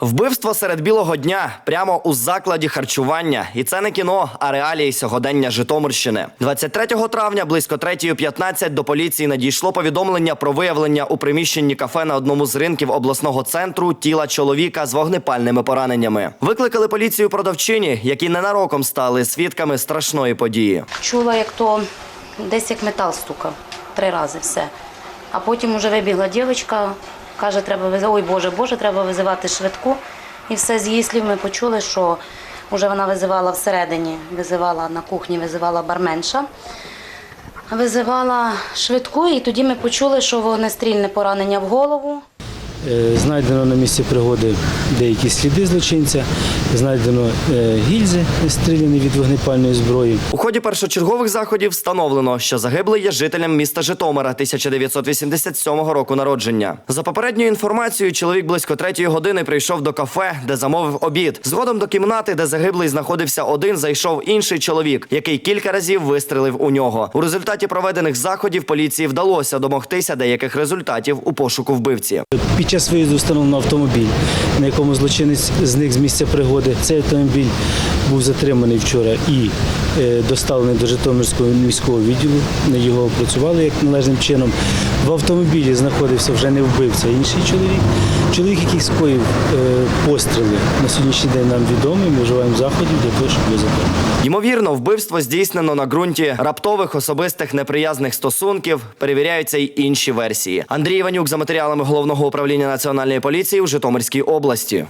Вбивство серед білого дня прямо у закладі харчування. І це не кіно, а реалії сьогодення Житомирщини. 23 травня близько 3.15 до поліції надійшло повідомлення про виявлення у приміщенні кафе на одному з ринків обласного центру тіла чоловіка з вогнепальними пораненнями. Викликали поліцію продавчині, які ненароком стали свідками страшної події. Чула, як то десь як метал стукав три рази все. А потім уже вибігла дівчинка, каже, треба виз- ой Боже, Боже, треба визивати швидку. І все з її слів ми почули, що вже вона визивала всередині, визивала на кухні, визивала барменша. Визивала швидку, і тоді ми почули, що вогнестрільне поранення в голову. Е, Знайдено на місці пригоди деякі сліди злочинця, знайдено е, гільзи стріляні від вогнепальної зброї. У ході першочергових заходів встановлено, що загиблий є жителем міста Житомира 1987 року народження. За попередньою інформацією, чоловік близько третьої години прийшов до кафе, де замовив обід. Згодом до кімнати, де загиблий знаходився один, зайшов інший чоловік, який кілька разів вистрелив у нього. У результаті проведених заходів поліції вдалося домогтися деяких результатів у пошуку вбивці. Час виїзду встановлено автомобіль, на якому злочинець зник з місця пригоди. Цей автомобіль був затриманий вчора і е, доставлений до Житомирського міського відділу. Його опрацювали як належним чином. В автомобілі знаходився вже не вбивця, а інший чоловік. Чоловік, який скоїв е, постріли, на сьогоднішній день нам відомий. Ми вживаємо заходів для того, щоб його затримати. Ймовірно, вбивство здійснено на ґрунті раптових особистих неприязних стосунків. Перевіряються й інші версії. Андрій Іванюк за матеріалами головного управління національної поліції у Житомирській області.